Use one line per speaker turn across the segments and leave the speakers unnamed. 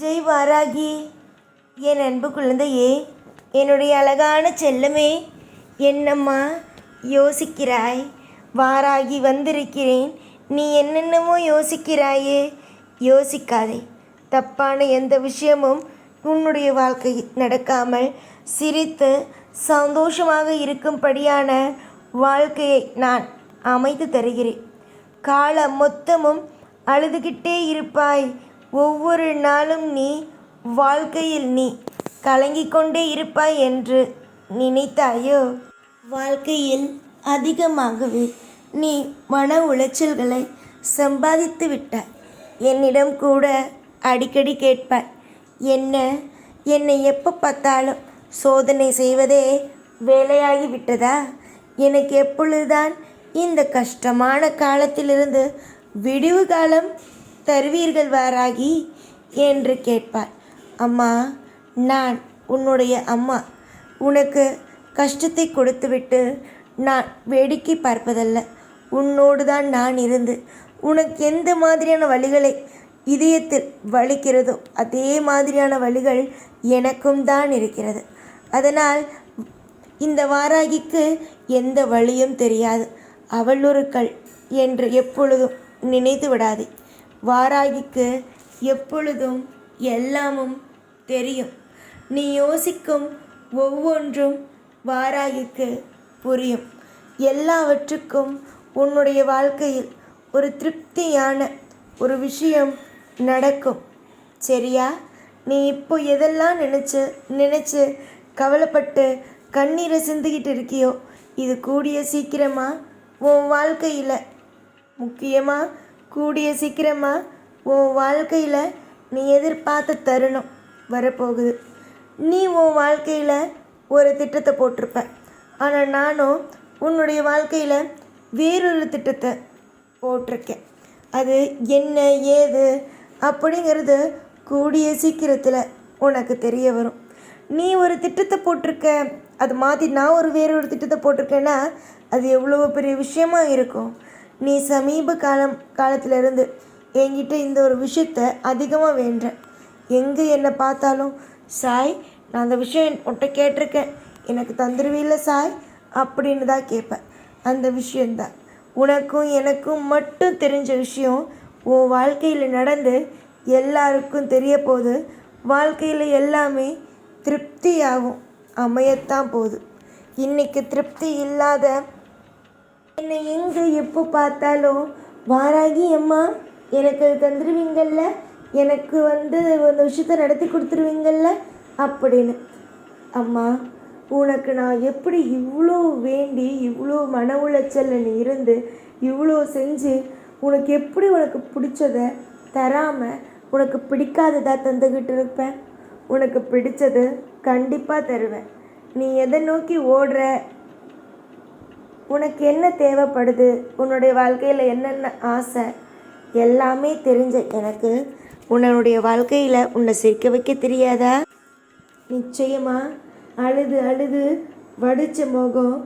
ஜெய் வாராகி என் அன்பு குழந்தையே என்னுடைய அழகான செல்லமே என்னம்மா யோசிக்கிறாய்? வாராகி வந்திருக்கிறேன் நீ என்னென்னமோ யோசிக்கிறாயே? யோசிக்காதே. தப்பான எந்த விஷயமும் உன்னுடைய வாழ்க்கை நடக்காமல் சிரித்து சந்தோஷமாக இருக்கும்படியான வாழ்க்கையை நான் அமைத்து தருகிறேன். காலம் மொத்தமும் அழுதுகிட்டே இருப்பாய். ஒவ்வொரு நாளும் நீ வாழ்க்கையில் நீ கலங்கிக் கொண்டே இருப்பாய் என்று நினைத்தாயோ? வாழ்க்கையில் அதிகமாகவே நீ மன உளைச்சல்களை சம்பாதித்து விட்டாய். என்னிடம் கூட அடிக்கடி கேட்பாய் என்ன என்னை எப்போ பார்த்தாலும் சோதனை செய்வதே வேலையாகி விட்டதா? எனக்கு எப்பொழுதுதான் இந்த கஷ்டமான காலத்திலிருந்து விடிவு காலம் தருவீர்கள் வாராகி என்று கேட்பார். அம்மா நான் உன்னுடைய அம்மா. உனக்கு கஷ்டத்தை கொடுத்துவிட்டு நான் வேடிக்கை பார்ப்பதல்ல. உன்னோடு தான் நான் இருந்து. உனக்கு எந்த மாதிரியான வழிகளை இதயத்தில் வலிக்கிறதோ அதே மாதிரியான வழிகள் எனக்கும் தான் இருக்கிறது. அதனால் இந்த வாராகிக்கு எந்த வழியும் தெரியாது. அவள் ஒரு கல் என்று எப்பொழுதும் நினைத்து விடாதே. வாராகிக்கு எப்பொழுதும் எல்லாமும் தெரியும். நீ யோசிக்கும் ஒவ்வொன்றும் வாராகிக்கு புரியும். எல்லாவற்றுக்கும் உன்னுடைய வாழ்க்கையில் ஒரு திருப்தியான ஒரு விஷயம் நடக்கும். சரியா? நீ இப்போ எதெல்லாம் நினச்சி நினச்சி கவலைப்பட்டு கண்ணீரை சிந்திக்கிட்டு இருக்கியோ இது கூடிய சீக்கிரமாக உன் வாழ்க்கையில் முக்கியமாக கூடிய சீக்கிரமாக உன் வாழ்க்கையில் நீ எதிர்பார்த்த தருணம் வரப்போகுது. நீ உன் வாழ்க்கையில் ஒரு திட்டத்தை போட்டிருப்ப. ஆனால் நானும் உன்னுடைய வாழ்க்கையில் வேறொரு திட்டத்தை போட்டிருக்கேன். அது என்ன ஏது அப்படிங்கிறது கூடிய சீக்கிரத்தில் உனக்கு தெரிய வரும். நீ ஒரு திட்டத்தை போட்டிருக்க அது மாற்றி நான் ஒரு வேறொரு திட்டத்தை போட்டிருக்கேன்னா அது எவ்வளோ பெரிய விஷயமாக இருக்கும். நீ சமீப காலம் காலத்திலிருந்து என்கிட்ட இந்த ஒரு விஷயத்த அதிகமாக வேண்ட. எங்கே என்னை பார்த்தாலும் சாய் நான் அந்த விஷயம் உன்ட்ட கேட்டிருக்கேன். எனக்கு தந்துருவில்ல சாய்? அப்படின்னு தான் கேட்பேன். அந்த விஷயந்தான் உனக்கும் எனக்கும் மட்டும் தெரிஞ்ச விஷயம் உன் வாழ்க்கையில் நடந்து எல்லாருக்கும் தெரிய போது வாழ்க்கையில் எல்லாமே திருப்தியாகும் அமையத்தான் போகுது. இன்னைக்கு திருப்தி இல்லாத என்னை எங்கே எப்போ பார்த்தாலும் வாராகி அம்மா எனக்கு தந்துடுவீங்கள்ல எனக்கு வந்து அந்த விஷயத்தை நடத்தி கொடுத்துருவீங்கள்ல அப்படின்னு. அம்மா உனக்கு நான் எப்படி இவ்வளோ வேண்டி இவ்வளோ மன உளைச்சலில் நீ இருந்து இவ்வளோ செஞ்சு உனக்கு எப்படி உனக்கு பிடிச்சத தராமல் உனக்கு பிடிக்காததாக தந்துக்கிட்டு இருப்பேன்? உனக்கு பிடிச்சது கண்டிப்பாக தருவேன். நீ எதை நோக்கி ஓடுற? உனக்கு என்ன தேவைப்படுது? உன்னுடைய வாழ்க்கையில் என்னென்ன ஆசை? எல்லாமே தெரிஞ்ச எனக்கு உன்னுடைய வாழ்க்கையில் உன்னை சிரிக்க வைக்க தெரியாதா? நிச்சயமா. அழுது அழுது வடித்த முகம்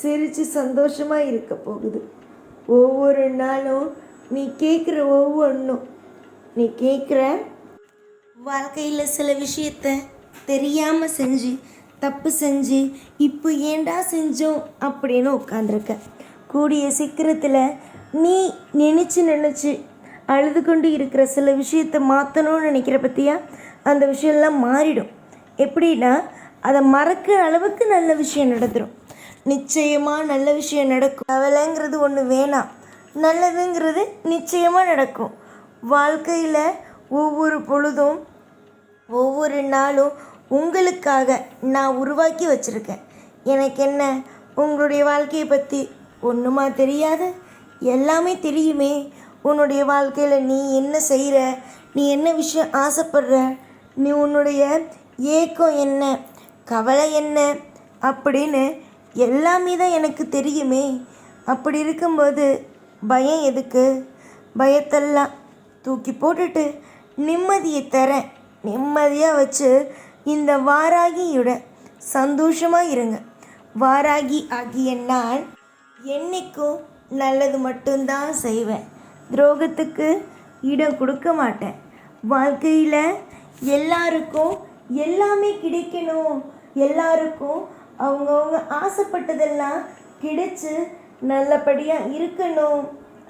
சிரித்து சந்தோஷமாக இருக்க போகுது. ஒவ்வொரு நாளும் நீ கேட்குற ஒவ்வொன்றும் நீ கேட்குற வாழ்க்கையில் சில விஷயத்த தெரியாமல் செஞ்சு தப்பு செஞ்சு இப்போ ஏன்டா செஞ்சோம் அப்படின்னு உட்காந்துருக்க கூடிய சீக்கிரத்தில் நீ நினச்சி நினச்சி அழுது கொண்டு இருக்கிற சில விஷயத்தை மாற்றணும்னு நினைக்கிற பற்றியா அந்த விஷயம்லாம் மாறிடும். எப்படின்னா அதை மறக்கிற அளவுக்கு நல்ல விஷயம் நடந்துடும் நிச்சயமாக நல்ல விஷயம் நடக்கும். கவலைங்கிறது ஒன்று வேணாம். நல்லதுங்கிறது நிச்சயமாக நடக்கும். வாழ்க்கையில் ஒவ்வொரு பொழுதும் ஒவ்வொரு நாளும் உங்களுக்காக நான் உருவாக்கி வச்சுருக்கேன். எனக்கு என்ன உங்களுடைய வாழ்க்கையை பற்றி ஒன்றுமா தெரியாது? எல்லாமே தெரியுமே. உன்னுடைய வாழ்க்கையில் நீ என்ன செய்கிற நீ என்ன விஷயம் ஆசைப்படுற? நீ உன்னுடைய ஏக்கம் என்ன? கவலை என்ன? அப்படின்னு எல்லாமே தான் எனக்கு தெரியுமே. அப்படி இருக்கும்போது பயம் எதுக்கு? பயத்தெல்லாம் தூக்கி போட்டுட்டு நிம்மதியை தரேன். நிம்மதியாக வச்சு இந்த வாராகியோட சந்தோஷமாக இருங்க. வாராகி ஆகிய நான் என்னைக்கும் நல்லது மட்டும்தான் செய்வேன். துரோகத்துக்கு இடம் கொடுக்க மாட்டேன். வாழ்க்கையில் எல்லாருக்கும் எல்லாமே கிடைக்கணும். எல்லாருக்கும் அவங்கவுங்க ஆசைப்பட்டதெல்லாம் கிடைச்சு நல்லபடியாக இருக்கணும்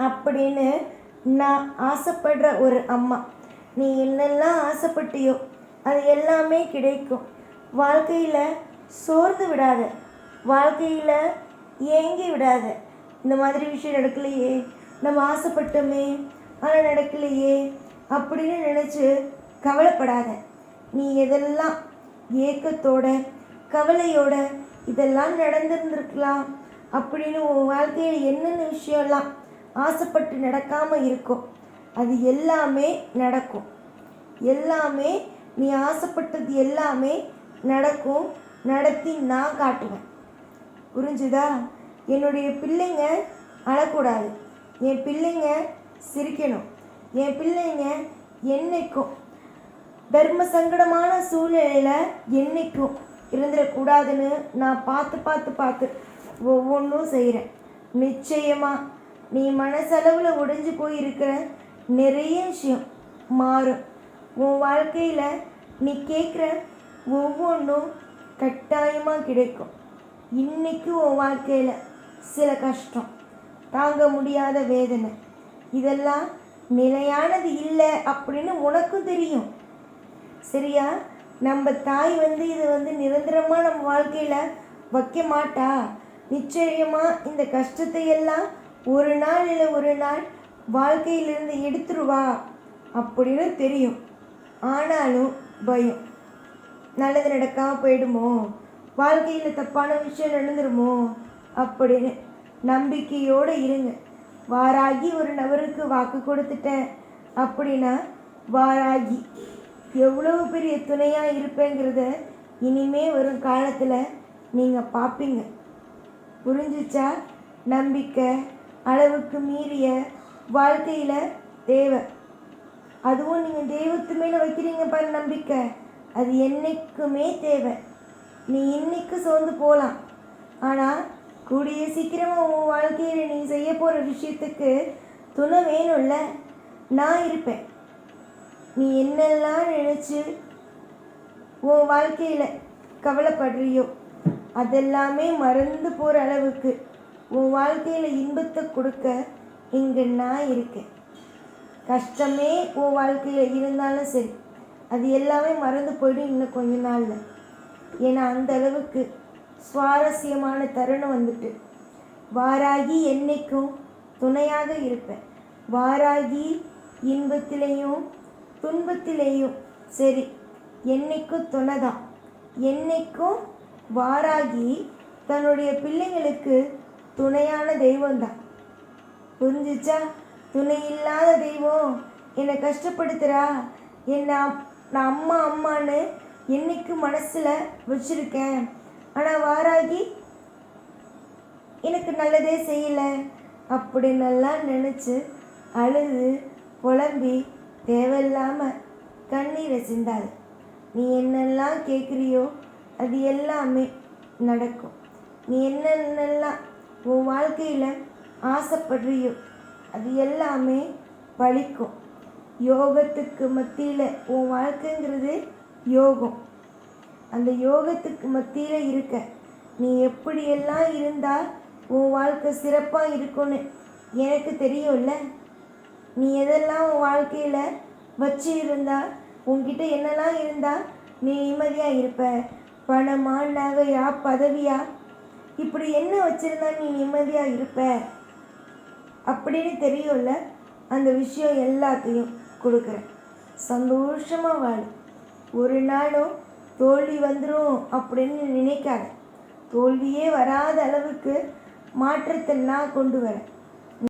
அப்படின்னு நான் ஆசைப்படுற ஒரு அம்மா. நீ என்னெல்லாம் ஆசைப்பட்டியோ அது எல்லாமே கிடைக்கும். வாழ்க்கையில் சோர்ந்து விடாத வாழ்க்கையில் ஏங்கி விடாத. இந்த மாதிரி விஷயம் நடக்கலையே நம்ம ஆசைப்பட்டோமே ஆனால் நடக்கலையே அப்படின்னு நினச்சி கவலைப்படாத. நீ எதெல்லாம் ஏக்கத்தோட கவலையோட இதெல்லாம் நடந்திருந்திருக்கலாம் அப்படின்னு உன் வாழ்க்கையில் என்னென்ன விஷயம்லாம் ஆசைப்பட்டு நடக்காமல் இருக்கும் அது எல்லாமே நடக்கும். எல்லாமே நீ ஆசைப்பட்டது எல்லாமே நடக்கும் நடத்தி நான் காட்டுவேன். புரிஞ்சுதா? என்னுடைய பிள்ளைங்க அழக்கூடாது. என் பிள்ளைங்க சிரிக்கணும். என் பிள்ளைங்க என்னைக்கும் தர்ம சங்கடமான சூழ்நிலையில் என்னைக்கும் இருந்துடக்கூடாதுன்னு நான் பார்த்து பார்த்து பார்த்து ஒவ்வொன்றும் செய்கிறேன் நிச்சயமாக நீ மனசளவில் உடைஞ்சு போயிருக்கிற நிறைய விஷயம் மாறும். உன் வாழ்க்கையில் நீ கேட்குற ஒவ்வொன்றும் கட்டாயமாக கிடைக்கும். இன்னைக்கு உன் வாழ்க்கையில் சில கஷ்டம் தாங்க முடியாத வேதனை. இதெல்லாம் நிலையானது இல்லை அப்படின்னு உனக்கும் தெரியும். சரியா? நம்ம தாய் வந்து இது வந்து நிரந்தரமாக நம்ம வாழ்க்கையில் வைக்க மாட்டா. நிச்சயமாக இந்த கஷ்டத்தை எல்லாம் ஒரு நாள் இல்லை ஒரு நாள் வாழ்க்கையிலிருந்து எடுத்துருவா அப்படின்னு தெரியும். ஆனாலும் பயம். நல்லது நடக்காமல் போயிடுமோ? வாழ்க்கையில் தப்பான விஷயம் நடந்துருமோ? அப்படின்னு நம்பிக்கையோடு இருங்க. வாராகி ஒரு நபருக்கு வாக்கு கொடுத்துட்டேன் அப்படின்னா வாராகி எவ்வளவு பெரிய துணையாக இருப்பேங்கிறத இனிமே வரும் காலத்தில் நீங்கள் பார்ப்பீங்க புரிஞ்சிச்சா? நம்பிக்கை அளவுக்கு மீறிய வாழ்க்கையில் தேவை. அதுவும் நீங்கள் தெய்வத்து மேலே வைக்கிறீங்க பாரு நம்பிக்கை. அது என்னைக்குமே தேவை. நீ இன்னைக்கு சோர்ந்து போகலாம் ஆனால் கூடிய சீக்கிரமாக உன் வாழ்க்கையில் நீ செய்ய போகிற விஷயத்துக்கு துணை வேணும்ல? நான் இருப்பேன். நீ என்னெல்லாம் நினச்சி உன் வாழ்க்கையில் கவலைப்படுறியோ அதெல்லாமே மறந்து போகிற அளவுக்கு உன் வாழ்க்கையில் இன்பத்தை கொடுக்க இங்கே நான் இருக்கேன். கஷ்டமே உன் வாழ்க்கையில் இருந்தாலும் சரி. அது எல்லாமே மறந்து போயிடும் இன்னும் கொஞ்ச நாளில். ஏன்னா அந்த அளவுக்கு சுவாரஸ்யமான தருணம் வந்துட்டு. வாராகி என்னைக்கும் துணையாக இருப்பேன். வாராகி இன்பத்திலேயும் துன்பத்திலேயும் சரி என்னைக்கும் துணை தான் என்னைக்கும் வாராகி தன்னுடைய பிள்ளைங்களுக்கு துணையான தெய்வம்தான். புரிஞ்சிச்சா? துணை இல்லாத தெய்வம் என்னை கஷ்டப்படுத்துகிறா என்னை நான் அம்மா அம்மான்னு என்னைக்கு மனசில் வச்சுருக்கேன். ஆனால் வாராகி எனக்கு நல்லதே செய்யலை. அப்படின்னெல்லாம் நினச்சி அழுது புலம்பி தேவையில்லாமல் கண்ணீரை சிந்தாது. நீ என்னெல்லாம் கேட்குறியோ அது எல்லாமே நடக்கும். நீ என்னென்னலாம் உன் வாழ்க்கையில் ஆசைப்படுறியோ அது எல்லாமே பழிக்கும். யோகத்துக்கு மத்தியில் உன் வாழ்க்கைங்கிறது யோகம். அந்த யோகத்துக்கு மத்தியில் இருக்க நீ எப்படியெல்லாம் இருந்தால் உன் வாழ்க்கை சிறப்பாக இருக்கும்னு எனக்கு தெரியும்ல? நீ எதெல்லாம் உன் வாழ்க்கையில் வச்சு இருந்தால் உன்கிட்ட என்னெல்லாம் இருந்தால் நீ நிம்மதியாக இருப்ப? பணமா நகையா பதவியா? இப்படி என்ன வச்சுருந்தா நீ நிம்மதியாக இருப்ப? அப்படின்னு தெரியும்ல அந்த விஷயம் எல்லாத்தையும் கொடுக்குறேன். சந்தோஷமாக வாழு. ஒரு நாளும் தோல்வி வந்துடும் அப்படின்னு நினைக்காத. தோல்வியே வராத அளவுக்கு மாற்றத்தை நான் கொண்டு வரேன்